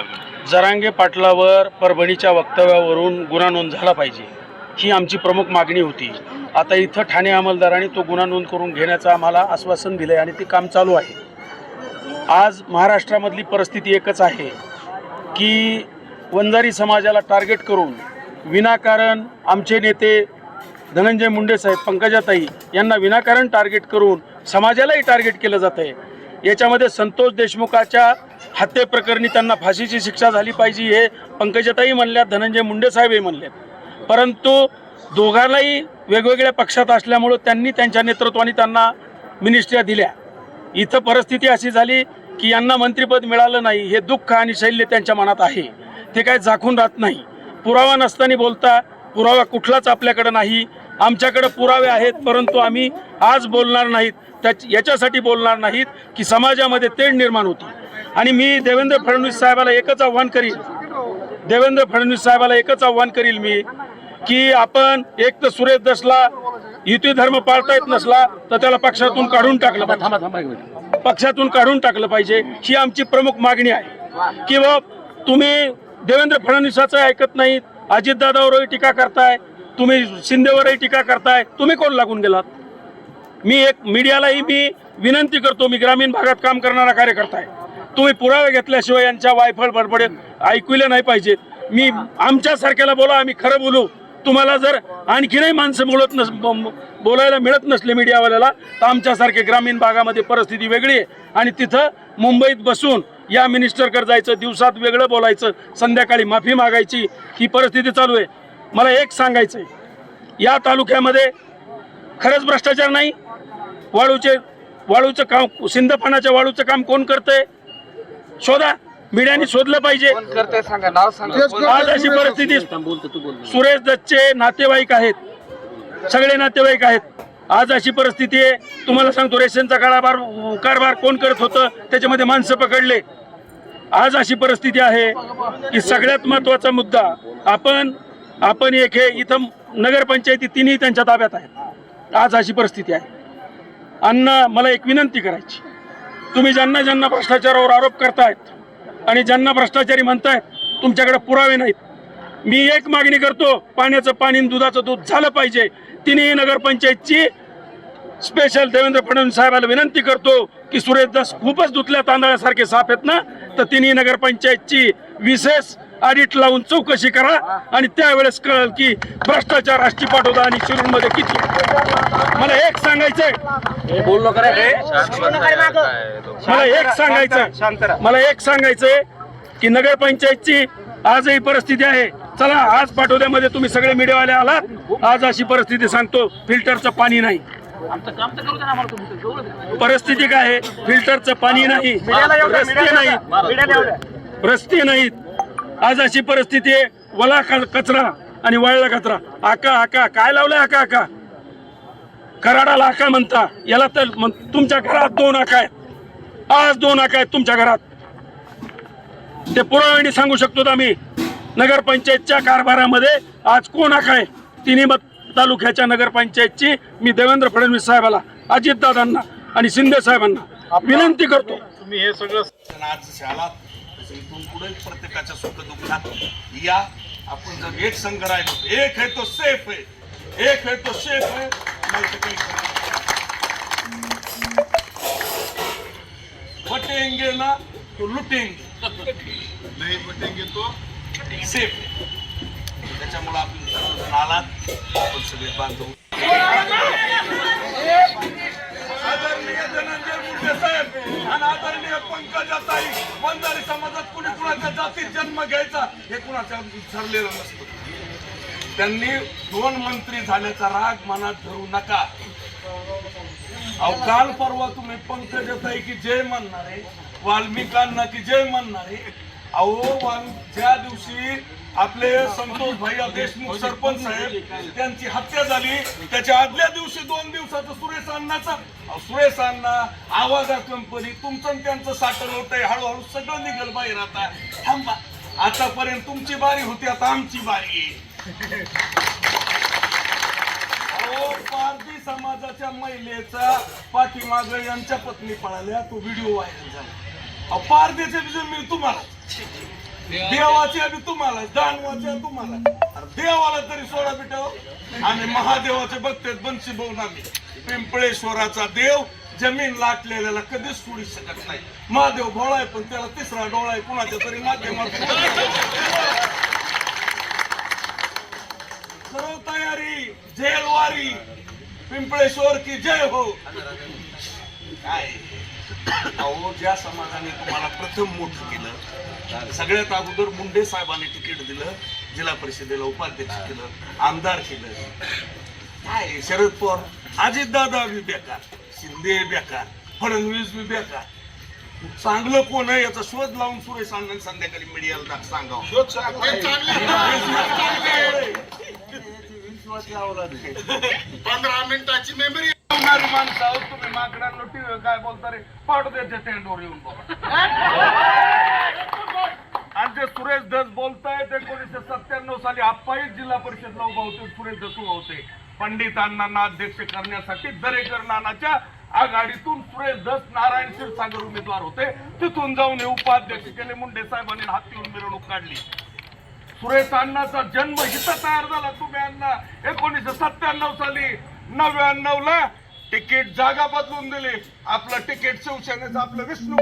करणार जरांगे पाटलावर परभणीच्या वक्तव्यावरून गुन्हा नोंद झाला पाहिजे ही आमची प्रमुख मागणी होती. आता इथं ठाणे अंमलदारांनी तो गुन्हा नोंद करून घेण्याचं आम्हाला आश्वासन दिलं आहे आणि ते काम चालू आहे. आज महाराष्ट्रामधली परिस्थिती एकच आहे की वंजारी समाजाला टार्गेट करून विनाकारण आमचे नेते धनंजय मुंडे साहेब पंकजाताई यांना विनाकारण टार्गेट करून समाजालाही टार्गेट केलं जात आहे याच्यामध्ये संतोष देशमुखाच्या हत्येप्रकरणी त्यांना फाशीची शिक्षा झाली पाहिजे हे पंकजताई म्हणल्यात धनंजय मुंडे साहेबही म्हणलेत. परंतु दोघांनाही वेगवेगळ्या पक्षात असल्यामुळं त्यांनी त्यांच्या नेतृत्वाने त्यांना मिनिस्ट्र्या दिल्या. इथं परिस्थिती अशी झाली की यांना मंत्रिपद मिळालं नाही हे दुःख आणि शैल्य त्यांच्या मनात आहे. ते काय झाकून राहत नाही. पुरावा नसताना बोलता पुरावा कुठलाच आपल्याकडं नाही. आमच्याकडं पुरावे आहेत परंतु आम्ही आज बोलणार नाहीत त्या याच्यासाठी बोलणार नाहीत की समाजामध्ये तेढ निर्माण होती. आणि मी देवेंद्र फडणवीस साहेबाला एकच आव्हान करील देवेंद्र फडणवीस साहेबाला एकच आव्हान करील मी की आपण एक तर सुरेश दसला युती धर्म पाळता येत नसला तर त्याला पक्षातून काढून टाकलं पाहिजे. पक्षातून काढून टाकलं पाहिजे ही आमची प्रमुख मागणी आहे. की बा तुम्ही देवेंद्र फडणवीसाचं ऐकत नाहीत अजितदादावरही टीका करताय तुम्ही शिंदेवरही टीका करताय तुम्ही कोण लागून गेलात? मी एक मीडियालाही मी विनंती करतो मी ग्रामीण भागात काम करणारा कार्यकर्ता आहे. तुम्ही पुरावे घेतल्याशिवाय यांच्या वायफळ बडबडे ऐकविले नाही पाहिजेत मी आमच्यासारख्याला बोला आम्ही खरं बोलू. तुम्हाला जर आणखीनही माणसं बोलत नस बोलायला मिळत नसले मीडियावाल्याला तर आमच्यासारखे ग्रामीण भागामध्ये परिस्थिती वेगळी आहे. आणि तिथं मुंबईत बसून या मिनिस्टरकडे जायचं दिवसात वेगळं बोलायचं संध्याकाळी माफी मागायची ही परिस्थिती चालू आहे. मला एक सांगायचं आहे या तालुक्यामध्ये खरंच भ्रष्टाचार नाही. वाळूचे वाळूचं काम सिंधपानाच्या वाळूचं काम कोण करतंय? शोधा. मीडियाने शोधलं पाहिजे. कोण करते सांगा नाव सांगा. आज अशी परिस्थिती सुरेश दत्तचे नातेवाईक आहेत. सगळे नातेवाईक आहेत. आज अशी परिस्थिती आहे. तुम्हाला सांगतो रेशनचा कारभार कारभार कोण करत होतं त्याच्यामध्ये माणसं पकडले. आज अशी परिस्थिती आहे की सगळ्यात महत्त्वाचा मुद्दा आपण आपण एक हे इथं नगरपंचायती तिन्ही त्यांच्या ताब्यात आहेत. आज अशी परिस्थिती आहे. अण्णा मला एक विनंती करायची. तुम्ही ज्यांना ज्यांना भ्रष्टाचारावर आरोप करतायत आणि ज्यांना भ्रष्टाचारी म्हणतायत तुमच्याकडे पुरावे नाहीत. मी एक मागणी करतो पाण्याचं पाणी दुधाचं दूध झालं पाहिजे. तिन्ही नगरपंचायतची स्पेशल देवेंद्र फडणवीस साहेबाला विनंती करतो की सुरेश दास खूपच धुतल्या तांदळासारखे साफ आहेत ना? तर तिन्ही नगरपंचायतची विशेष ऑडिट लावून चौकशी करा आणि त्यावेळेस कळेल की भ्रष्टाचार आष्टी पाठवता आणि शिरूरमध्ये किती आहे. मला एक सांगायचंय. मला एक सांगायचं मला एक सांगायचंय की नगरपंचायतची आजही परिस्थिती आहे. चला आज पाठवड्यामध्ये तुम्ही सगळे मीडियावाले आलात. आज अशी परिस्थिती सांगतो फिल्टरचं पाणी नाही. परिस्थिती काय आहे? फिल्टरचं पाणी नाही. रस्ते नाहीत रस्ते नाहीत. आज अशी परिस्थिती आहे. वला कचरा आणि वाळला कचरा. आका आका काय लावलंय आका आका? कराडाला आका म्हणता. याला तर तुमच्या घरात दोन आका आहेत. आज दोन आका आहेत तुमच्या घरात. ते पुराव्याने सांगू शकतो आम्ही. नगरपंचायतच्या कारभारामध्ये आज कोण आका आहे? तिन्ही मत तालुक्याच्या नगरपंचायतची मी देवेंद्र फडणवीस साहेबाला अजितदादांना आणि शिंदे साहेबांना विनंती करतो. तुम्ही हे सगळं आज शाळा इथून पुढे प्रत्येकाच्या सुख दुःखात या. आपण जर एक संघ राहिलो एक है तो सेफ है एक है तो सेफ है काही बटेंगे ना तो लुटेंगे. नहीं बटेंगे तो सेफ त्याच्यामुळे आपण आलात आपण सगळे बांधव. आदरणीय धनंजय मुंडे साहेब आणि आदरणीय पंकजाताई वंजारी समाजात कुणी कुणाच्या जातीत जन्म घ्यायचा हे कुणाच्या ठरलेलं नसतं. त्यांनी दोन मंत्री झाल्याचा राग मनात धरू नका. अहो काल परवा तुम्ही पंकजाताई की जय म्हणणारे वाल्मिकांना की जय म्हणणारे अहो त्या ज्या दिवशी आपले संतोष भाई देशमुख सरपंच साहेब त्यांची हत्या झाली त्याच्या आदल्या दिवशी दोन दिवसाचं सुरेश अण्णाचा सुरेश अण्णा आवाजा कंपनी तुमचं आणि त्यांचं साठण होतंय हळूहळू सगळं निघल बाहेर आता. थांबा आतापर्यंत तुमची बारी होती आता आमची बारी. पारधी समाजाच्या महिलेचा पाठीमाग यांच्या पत्नी पळाल्या तो व्हिडिओ व्हायरल झाला. पारधीचे विजय तुम्हाला देवाचे बी तुम्हाला दानवाचे तुम्हाला. अरे देवाला तरी सोडा बिटाव. आणि महादेवाचे बघतेत बनशी भाऊ आम्ही पिंपळेश्वराचा देव जमीन लाटलेल्याला कधीच सोडू शकत नाही. महादेव भोळा आहे पण त्याला तिसरा डोळा आहे कुणाच्या तरी माध्यमातून सर्व तयारी झेलवारी पिंपळेश्वर की जय हो. काय? अहो ज्या समाजाने तुम्हाला प्रथम मोठं केलं सगळ्यात अगोदर मुंडे साहेबांनी तिकीट दिलं जिल्हा परिषदेला उपाध्यक्ष केलं आमदार केलं. काय शरद पवार? अजित दादा बी बेकार शिंदे बेकार फडणवीस बी बेकार. चांगलं कोण आहे याचा शोध लावून सुरेश अण्णांनी संध्याकाळी मीडियाला दाख सांगावं. पंधरा मिनिटाची मेमरी होणारी माणसं आहोत तुम्ही माकडांना टीव्ही काय बोलता रे? पाडू द्याच्या स्टँडवर येऊन बघा. आणि ते सुरेश धस बोलतायत एकोणीसशे सत्त्याण्णव साली आप्पाही जिल्हा परिषदला उभा होते सुरेश धस उभा होते. पंडितांना अध्यक्ष करण्यासाठी दरेकर नानाच्या आघाडीतून सुरेश धस नारायण क्षीरसागर उमेदवार होते. तिथून जाऊन हे उपाध्यक्ष केले मुंडे साहेबांनी हातीहून मिरवणूक काढली. सुरेश अण्णाचा जन्म इथं तयार झाला तुम्ही अण्णा. एकोणीसशे सत्त्याण्णव साली नव्याण्णव ला तिकीट जागा बदलून दिली. आपलं तिकीट शिवसेनेचं आपलं विष्णू